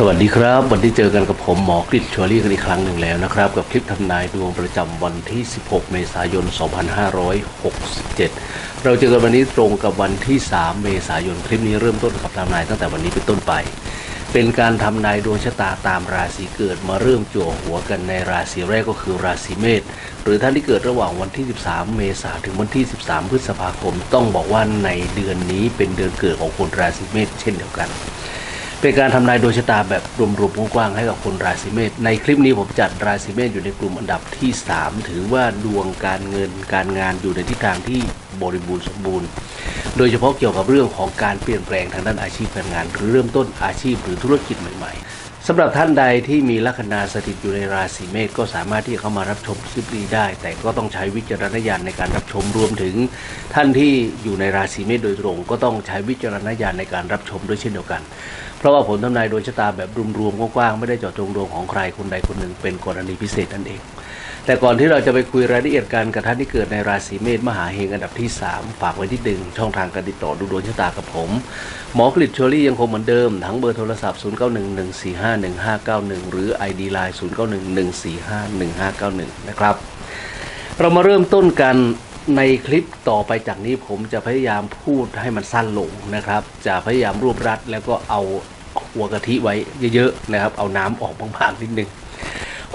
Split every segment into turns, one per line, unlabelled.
สวัสดีครับ วันที่เจอกันกับผมหมอกริชชัวรี่กันอีกครั้งหนึ่งแล้วนะครับ กับคลิปทำนายดวงประจำวันที่ 16 เมษายน 2567 เราเจอกันวันนี้ตรงกับวันที่ 3 เมษายนคลิปนี้เริ่มต้นกับทำนายตั้งแต่วันนี้เป็นต้นไป เป็นการทำนายดวงชะตาตามราศีเกิดมาเริ่มจั่วหัวกันในราศีแรกก็คือราศีเมษหรือท่านที่เกิดระหว่างวันที่ 13 เมษายนถึงวันที่ 13 พฤษภาคม ต้องบอกว่าในเดือนนี้เป็นเดือนเกิดของคนราศีเมษเช่นเดียวกัน เป็นการทำนายดวงชะตาแบบรวมๆกว้างๆให้กับคนราศีเมษในคลิปนี้ผมจัดราศีเมษอยู่ในกลุ่มอันดับที่ 3 ถือว่าดวงการเงินการงานอยู่ในทิศทางที่บริบูรณ์สมบูรณ์ โดยเฉพาะเกี่ยวกับเรื่องของการเปลี่ยนแปลงทางด้านอาชีพการงาน หรือเริ่มต้นอาชีพหรือธุรกิจใหม่ ๆ สำหรับท่านใดที่มีลัคนาสถิตอยู่ในราศีเมษก็สามารถที่จะเข้ามารับชมคลิปนี้ได้ แต่ก็ต้องใช้วิจารณญาณในการรับชมรวมถึง ท่านที่อยู่ในราศีเมษโดยตรง ก็ต้องใช้วิจารณญาณในการรับชมด้วยเช่นเดียวกัน เพราะว่าผลทำนายโดยชะตาแบบรวมๆกว้างๆไม่ได้เจาะจงดวงของใครคนใดคนหนึ่งเป็นกรณีพิเศษนั่นเอง แต่ก่อนที่เราจะไปคุยรายละเอียดกันกับท่านที่เกิดในราศีเมษมหาเฮงอันดับที่ 3 ฝากไว้ที่ดึง ช่องทางการติดต่อดูดวงชะตากับผม หมอกฤษชัวรี่ยังคงเหมือนเดิม ทั้งเบอร์โทรศัพท์ 0911451591 หรือ ID Line 0911451591 นะครับ เรามาเริ่มต้นกันในคลิปต่อไปจากนี้ผมจะพยายามพูดให้มันสั้นลงนะครับ จะพยายามรวบรัดแล้วก็เอาหัวกะทิไว้เยอะๆนะครับ เอาน้ำออกบางๆนิดนึง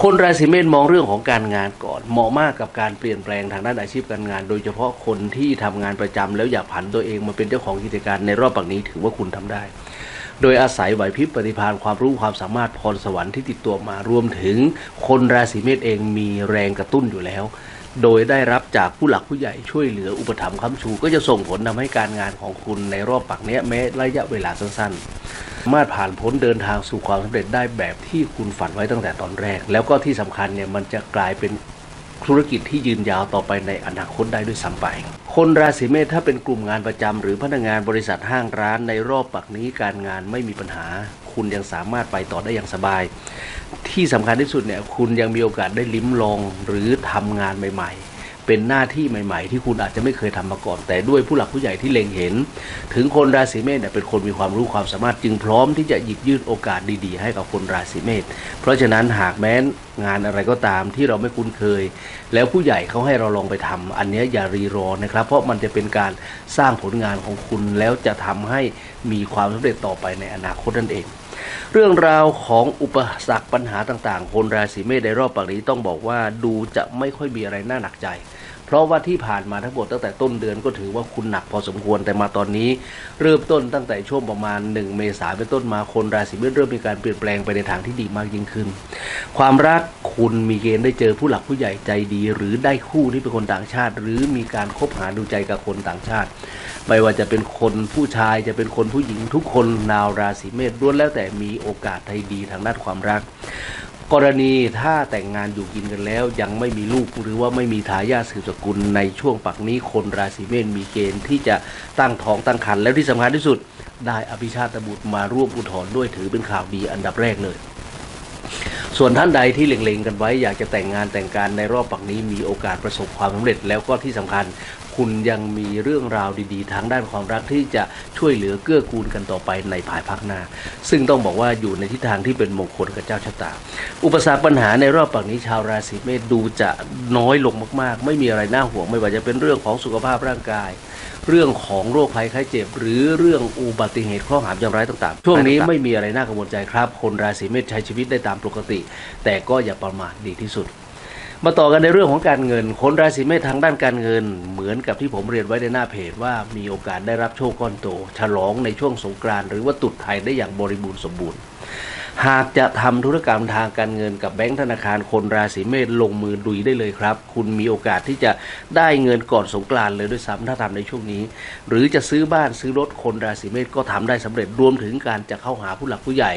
คนราศีเมษมองเรื่องของการงานก่อน เหมาะมากกับการเปลี่ยนแปลงทางด้านอาชีพการงาน โดยเฉพาะคนที่ทำงานประจำแล้วอยากผันตัวเองมาเป็นเจ้าของกิจการในรอบปักนี้ถือว่าคุณทำได้ โดยอาศัยไหวพริบปฏิภาณความรู้ความสามารถพรสวรรค์ที่ติดตัวมารวมถึงคนราศีเมษเองมีแรงกระตุ้นอยู่แล้ว โดยได้รับจากผู้หลักผู้ใหญ่ช่วยเหลืออุปถัมภ์ค้ำชู ก็จะส่งผลทำให้การงานของคุณในรอบปักนี้แม้ระยะเวลาสั้นๆามารถผ่านพ้นเดินทางสู่ความสำเร็จได้แบบที่คุณฝันไว้ตั้งแต่ตอนแรก แล้วก็ที่สำคัญเนี่ยมันจะกลายเป็นธุรกิจที่ยืนยาวต่อไปในอนาคตได้ด้วยซ้ำไป คนราศีเมษถ้าเป็นกลุ่มงานประจำหรือพนักงานบริษัทห้างร้านในรอบปักนี้การงานไม่มีปัญหา คุณยังสามารถไปต่อได้อย่างสบาย ที่สำคัญที่สุดเนี่ยคุณยังมีโอกาสได้ลิ้มลองหรือทำงานใหม่ ๆ เป็นหน้าที่ใหม่ ๆ ที่คุณอาจจะไม่เคยทำมาก่อน แต่ด้วยผู้หลักผู้ใหญ่ที่เล็งเห็น ถึงคนราศีเมษเนี่ยเป็นคนมีความรู้ความสามารถจึงพร้อมที่จะหยิบยื่นโอกาสดีๆ ให้กับคนราศีเมษเพราะฉะนั้นหากแม้นงานอะไรก็ตามที่เราไม่คุ้นเคย แล้วผู้ใหญ่เขาให้เราลองไปทำอันนี้อย่ารีรอนะครับ เพราะมันจะเป็นการสร้างผลงานของคุณแล้วจะทำให้มีความสำเร็จต่อไปในอนาคตนั่นเอง เรื่องราวของอุปสรรคปัญหาต่างๆ คนราศีเมษในรอบปักนี้ต้องบอกว่าดูจะไม่ค่อยมีอะไรน่าหนักใจ ราะว่าที่ผ่านมาทั้งหมดตั้งแต่ต้นเดือนก็ถือว่าคุณหนักพอสมควรแต่มาตอนนี้ เริ่มต้นตั้งแต่ช่วงประมาณ 1 เมษายนเป็นต้นมาคนราศีเมษเริ่มมีการเปลี่ยนแปลงไปในทางที่ดีมากยิ่งขึ้น ความรักคุณมีเกณฑ์ได้เจอผู้หลักผู้ใหญ่ใจดี หรือได้คู่ที่เป็นคนต่างชาติ หรือมีการคบหาดูใจกับคนต่างชาติ ไม่ว่าจะเป็นคนผู้ชายจะเป็นคนผู้หญิงทุกคนนาวราศีเมษล้วนแล้วแต่มีโอกาสไทยดีทางด้านความรัก กรณีถ้าแต่งงานอยู่กินกันแล้ว ยังไม่มีลูกหรือว่าไม่มีทายาทสืบสกุลในช่วงปักนี้คนราศีเมษมีเกณฑ์ที่จะตั้งท้องตั้งครรภ์แล้วที่สำคัญที่สุด ได้อภิชาตบุตรมาร่วมอุทธรณ์ด้วยถือเป็นข่าวดีอันดับแรกเลย ส่วนท่านใดที่เล็งๆกันไว้อยากจะแต่งงานแต่งการในรอบปักนี้มีโอกาสประสบความสำเร็จแล้วก็ที่สำคัญ คุณยังมีเรื่องราวดีๆ ทางด้านความรักที่จะช่วยเหลือเกื้อกูลกันต่อไปในภายภาคหน้า ซึ่งต้องบอกว่าอยู่ในทิศทางที่เป็นมงคลกับเจ้าชะตา อุปสรรคปัญหาในรอบปักนี้ชาวราศีเมษดูจะน้อยลงมากๆ ไม่มีอะไรน่าห่วงไม่ว่าจะเป็นเรื่องของสุขภาพร่างกายเรื่องของโรคภัยไข้เจ็บ หรือเรื่องอุบัติเหตุข้อหามอย่างไรต่างๆ ช่วงนี้ไม่มีอะไรน่ากังวลใจครับ คนราศีเมษใช้ชีวิตได้ตามปกติ แต่ก็อย่าประมาทดีที่สุด มาต่อกันในเรื่องของการเงิน คนราศีเมษทางด้านการเงิน เหมือนกับที่ผมเรียนไว้ในหน้าเพจว่ามีโอกาสได้รับโชคก้อนโต ฉลองในช่วงสงกรานต์หรือว่าตุดไทยได้อย่างบริบูรณ์สมบูรณ์ หากจะทำธุรกรรมทางการเงินกับแบงก์ธนาคารคนราศีเมษลงมือดุยได้เลยครับ คุณมีโอกาสที่จะได้เงินก่อนสงกรานเลยด้วยซ้ำถ้าทำในช่วงนี้ หรือจะซื้อบ้านซื้อรถคนราศีเมษก็ทำได้สำเร็จรวมถึงการจะเข้าหาผู้หลักผู้ใหญ่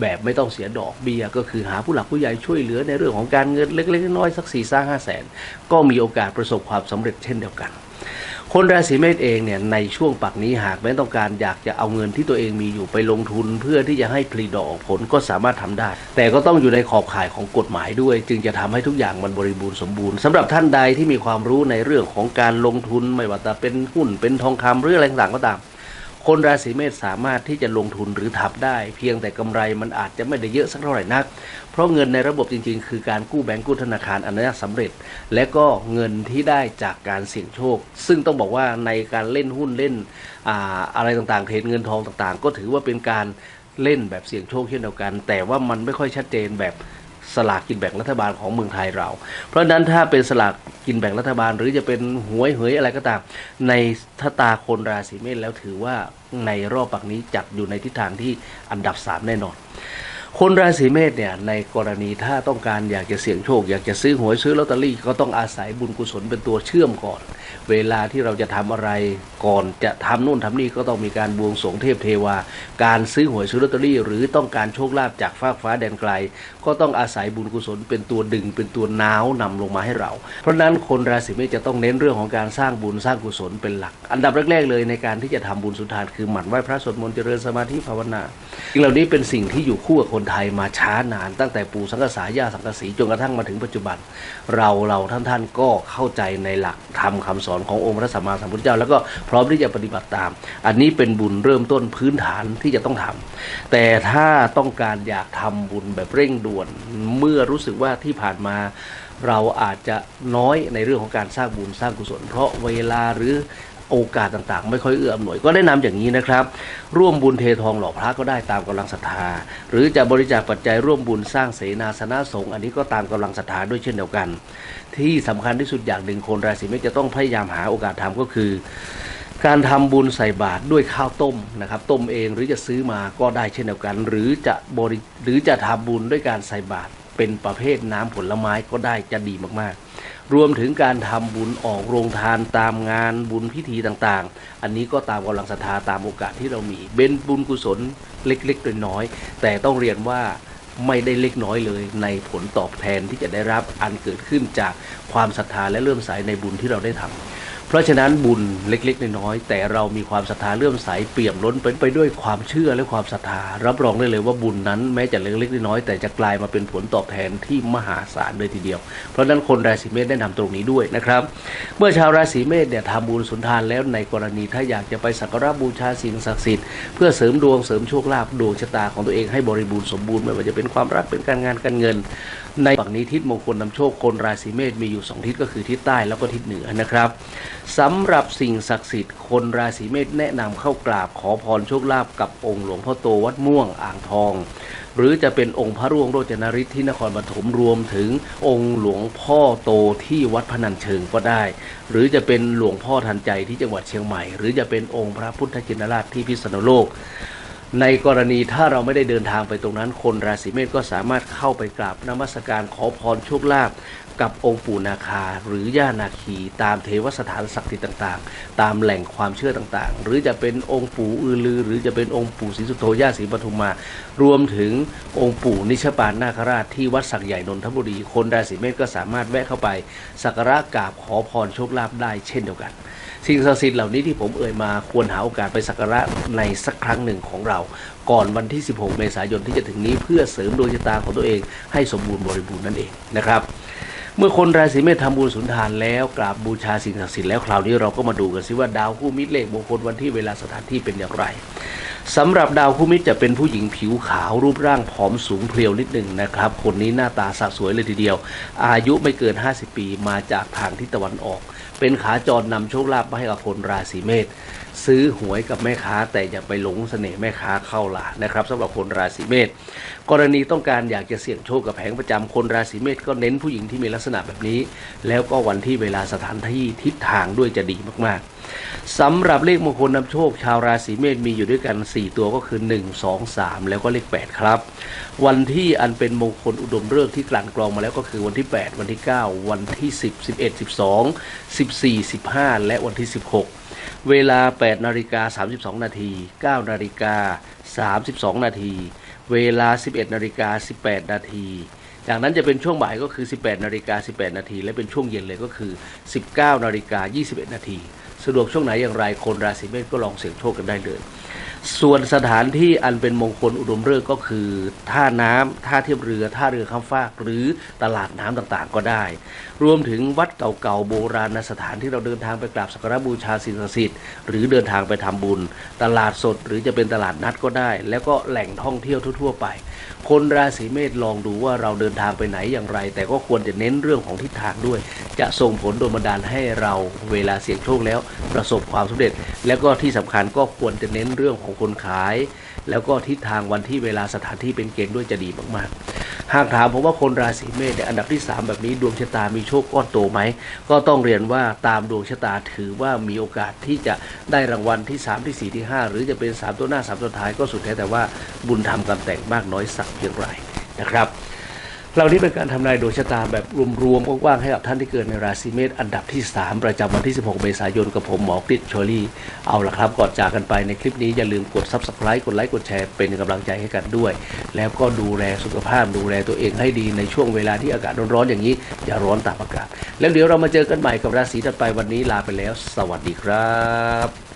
แบบไม่ต้องเสียดอกเบี้ยก็คือหาผู้หลักผู้ใหญ่ช่วยเหลือในเรื่องของการเงินเล็กๆน้อยๆสักสี่สห้าแสนก็มีโอกาสประสบความสำเร็จเช่นเดียวกัน คนราศีเมษเองเนี่ยในช่วงปักนี้หากแม้ต้องการอยากจะเอาเงินที่ตัวเองมีอยู่ไปลงทุน เพื่อที่จะให้ผลิดอกผลก็สามารถทำได้ แต่ก็ต้องอยู่ในขอบข่ายของกฎหมายด้วย จึงจะทำให้ทุกอย่างมันบริบูรณ์สมบูรณ์สำหรับท่านใดที่มีความรู้ในเรื่องของการลงทุนไม่ว่าจะเป็นหุ้นเป็นทองคำหรืออะไรต่างก็ตาม คนราศีเมษสามารถที่จะลงทุนหรือทับได้ เพียงแต่กำไรมันอาจจะไม่ได้เยอะสักเท่าไหร่นัก เพราะเงินในระบบจริงๆ คือการกู้แบงก์กู้ธนาคารอันนี้สำเร็จ และก็เงินที่ได้จากการเสี่ยงโชค ซึ่งต้องบอกว่าในการเล่นหุ้นเล่นออะไรต่างๆเทรดเงินทองต่างๆ ก็ถือว่าเป็นการเล่นแบบเสี่ยงโชคเช่นเดียวกัน แต่ว่ามันไม่ค่อยชัดเจนแบบ สลากกินแบ่งรัฐบาลของเมืองไทยเรา เพราะฉะนั้นถ้าเป็นสลากกินแบ่งรัฐบาล หรือจะเป็นหวยเหยอะไรก็ตาม ในทตาคนราศีเมษแล้วถือว่าในรอบปักนี้จัดอยู่ในทิศทางที่อันดับสามแน่นอน คนราศีเมษเนี่ยในกรณีถ้าต้องการอยากจะเสี่ยงโชค อยากจะซื้อหวยซื้อลอตเตอรี่ก็ต้องอาศัยบุญกุศลเป็นตัวเชื่อมก่อน เวลาที่เราจะทำอะไรก่อนจะทำนู่นทำนี่ก็ต้องมีการบวงสรวงเทพเทวา การซื้อหวยซื้อลอตเตอรี่ หรือต้องการโชคลาภจากฟ้ากฟ้าแดนไกล ก็ต้องอาศัยบุญกุศลเป็นตัวดึงเป็นตัวน้าวนำลงมาให้เรา เพราะฉะนั้นคนราศีเมษจะต้องเน้นเรื่องของการสร้างบุญสร้างกุศลเป็นหลัก อันดับแรกๆเลยในการที่จะทำบุญสุนทานคือหมั่นไหว้พระสวดมนต์เจริญสมาธิภาวนาสิ่งเหล่านี้เป็นสิ่งที่อยู่คู่กับคนไทยมาช้านาน ตั้งแต่ปู่สังกษาย่าสังกสีจนกระทั่งมาถึงปัจจุบัน เราเราท่านท่านก็เข้าใจในหลักธรรมคำสอนขององค์พระสัมมาสัมพุทธเจ้า แล้วก็พร้อมที่จะปฏิบัติตาม อันนี้เป็นบุญเริ่มต้นพื้นฐานที่จะต้องทำแต่ถ้าต้องการอยากทำบุญแบบเร่งด่วนเมื่อรู้สึกว่าที่ผ่านมาเราอาจจะน้อยในเรื่องของการสร้างบุญสร้างกุศล เพราะเวลาหรือ โอกาสต่างๆ ไม่ค่อยเอื้ออำนวย ก็แนะนำอย่างนี้นะครับ ร่วมบุญเททองหล่อพระก็ได้ตามกำลังศรัทธา หรือจะบริจาคปัจจัยร่วมบุญสร้างเสนาสนะสงฆ์อันนี้ก็ตามกำลังศรัทธาด้วยเช่นเดียวกัน ที่สำคัญที่สุดอย่างหนึ่งคนราศีเมษจะต้องพยายามหาโอกาสทำก็คือการทำบุญใส่บาตรด้วยข้าวต้มนะครับ ต้มเองหรือจะซื้อมาก็ได้เช่นเดียวกัน หรือจะบริหรือจะทำบุญด้วยการใส่บาตรเป็นประเภทน้ำผลไม้ก็ได้จะดีมากๆ รวมถึงการทำบุญออกโรงทานตามงานบุญพิธีต่างๆ อันนี้ก็ตามกำลังศรัทธาตามโอกาสที่เรามี เป็นบุญกุศลเล็กๆน้อยๆแต่ต้องเรียนว่าไม่ได้เล็กน้อยเลยในผลตอบแทนที่จะได้รับอันเกิดขึ้นจากความศรัทธาและเลื่อมใสในบุญที่เราได้ทำ เพราะฉะนั้นบุญเล็กๆน้อยๆแต่เรามีความศรัทธาเลื่อมใสเปี่ยมล้นเป็นไปด้วยความเชื่อและความศรัทธา รับรองได้เลยว่าบุญนั้นแม้จะเล็กๆน้อยๆแต่จะกลายมาเป็นผลตอบแทนที่มหาศาลเลยทีเดียว เพราะฉะนั้นคนราศีเมษได้นำตรงนี้ด้วยนะครับ เมื่อชาวราศีเมษเนี่ยทำบุญสุนทานแล้วในกรณีถ้าอยากจะไปสักการะบูชาสิ่งศักดิ์สิทธิ์เพื่อเสริมดวงเสริมโชคลาภดวงชะตาของตัวเองให้บริบูรณ์สมบูรณ์ไม่ว่าจะเป็นความรักเป็นการงานการเงินในฝั่งนี้ทิศมงคลนำโชคคนราศีเมษมีอยู่สองทิศก็คือทิศใต้แล้วก็ทิศเหนือนะครับสำหรับสิ่งศักดิ์สิทธิ์คนราศีเมษแนะนำเข้ากราบขอพรโชคลาภกับองค์หลวงพ่อโตวัดม่วงอ่างทอง หรือจะเป็นองค์พระร่วงโรจนฤทธิ์ที่นครปฐมรวมถึงองค์หลวงพ่อโตที่วัดพนัญเชิงก็ได้ หรือจะเป็นหลวงพ่อทันใจที่จังหวัดเชียงใหม่ หรือจะเป็นองค์พระพุทธจินราชที่พิษณุโลก ในกรณีถ้าเราไม่ได้เดินทางไปตรงนั้น คนราศีเมษก็สามารถเข้าไปกราบนมัสการขอพรโชคลาภกับองค์ปู่นาคา หรือย่านาคี ตามเทวสถานศักดิ์สิทธิ์ต่างๆ ตามแหล่งความเชื่อต่างๆ หรือจะเป็นองค์ปู่อือลือ หรือจะเป็นองค์ปู่ศรีสุโธย่าศรีปทุมมา รวมถึงองค์ปู่นิชปานนาคราชที่วัดสักใหญ่นนทบุรี คนราศีเมษก็สามารถแวะเข้าไปสักการะกราบขอพรโชคลาภได้เช่นเดียวกัน สิ่งศักดิ์สิทธิ์เหล่านี้ที่ผมเอ่ยมาควรหาโอกาสไปสักการะในสักครั้งหนึ่งของเรา ก่อนวันที่ 16 เมษายนที่จะถึงนี้เพื่อเสริมดวงชะตาของตัวเองให้สมบูรณ์บริบูรณ์นั่นเองนะครับ เมื่อคนราศีเมษทำบุญสุนทานแล้วกราบบูชาสิ่งศักดิ์สิทธิ์แล้วคราวนี้เราก็มาดูกันสิว่าดาวคู่มิตรเลขมงคลวันที่เวลาสถานที่เป็นอย่างไรสำหรับดาวคู่มิตรจะเป็นผู้หญิงผิวขาวรูปร่างผอมสูงเพรียวนิดหนึ่งนะครับ คนนี้หน้าตาสะสวยเลยทีเดียว อายุไม่เกิน 50 ปีมาจากทางทิศตะวันออก เป็นขาจรนำโชคลาภมาให้กับคนราศีเมษ ซื้อหวยกับแม่ค้า แต่อย่าไปหลงเสน่ห์แม่ค้าเข้าหลานะครับสำหรับคนราศีเมษกรณีต้องการอยากจะเสี่ยงโชคกับแผงประจำคนราศีเมษก็เน้นผู้หญิงที่มีลักษณะแบบนี้ แล้วก็วันที่เวลาสถานที่ทิศทางด้วยจะดีมากๆสำหรับเลขมงคลนำโชค ชาวราศีเมษมีอยู่ด้วยกัน 4 ตัวก็คือ 1 2 3 แล้วก็เลข 8 ครับ วันที่อันเป็นมงคลอุดมฤกษ์ที่กลั่นกรองมาแล้วก็คือวันที่ 8 วันที่ 9 วันที่ 10 11 12 14 15 และวันที่ 16 เวลา 8 นาฬิกา 32 นาที 9 นาฬิกา 32 นาที เวลา 11 นาฬิกา 18 นาทีจากนั้นจะเป็นช่วงบ่ายก็คือ 18 นาฬิกา 18 นาที และเป็นช่วงเย็นเลยก็คือ 19 นาฬิกา 21 นาที สะดวกช่วงไหนอย่างไร คนราศีเมษก็ลองเสี่ยงโชคกันได้เลย ส่วนสถานที่อันเป็นมงคลอุดมฤกษ์ก็คือ ท่าน้ำท่าเทียบเรือท่าเรือข้ามฟากหรือตลาดน้ำต่างๆ ก็ได้ รวมถึงวัดเก่าๆโบราณสถานที่เราเดินทางไปกราบสักการบูชาสิ่งศักดิ์สิทธิ์หรือเดินทางไปทำบุญ ตลาดสดหรือจะเป็นตลาดนัดก็ได้ แล้วก็แหล่งท่องเที่ยวทั่ว ๆ ไป คนราศีเมษลองดูว่าเราเดินทางไปไหนอย่างไร แต่ก็ควรจะเน้นเรื่องของทิศทางด้วย จะส่งผลโดนบันดาลให้เราเวลาเสี่ยงโชคแล้วประสบความสำเร็จ แล้วก็ที่สำคัญก็ควรจะเน้นเรื่องของคนขาย แล้วก็ทิศทางวันที่เวลาสถานที่เป็นเกณฑ์ด้วยจะดีมากๆ หากถามผมว่าคนราศีเมษในอันดับที่ 3 แบบนี้ดวงชะตามีโชคก้อนโตไหม ก็ต้องเรียนว่าตามดวงชะตาถือว่ามีโอกาสที่จะได้รางวัลที่ 3 ที่ 4 ที่ 5 หรือจะเป็น 3 ตัวหน้า 3 ตัวท้ายก็สุดแท้แต่ว่าบุญทำกรรมแต่งมากน้อยสักเพียงไรนะครับ เรานี้เป็นการทำนายดวงชะตาแบบรวมๆกว้างๆให้กับท่านที่เกิดในราศีเมษอันดับที่ 3 ประจำวันที่ 16 เมษายนกับผมหมอกริชชอรี่ เอาละครับก่อนจากกันไปในคลิปนี้อย่าลืมกด Subscribe กดไลค์กดแชร์เป็นกำลังใจให้กันด้วย แล้วก็ดูแลสุขภาพดูแลตัวเองให้ดีในช่วงเวลาที่อากาศร้อนๆอย่างนี้ อย่าร้อนตามอากาศ แล้วเดี๋ยวเรามาเจอกันใหม่กับราศีถัดไปวันนี้ลาไปแล้ว สวัสดีครับ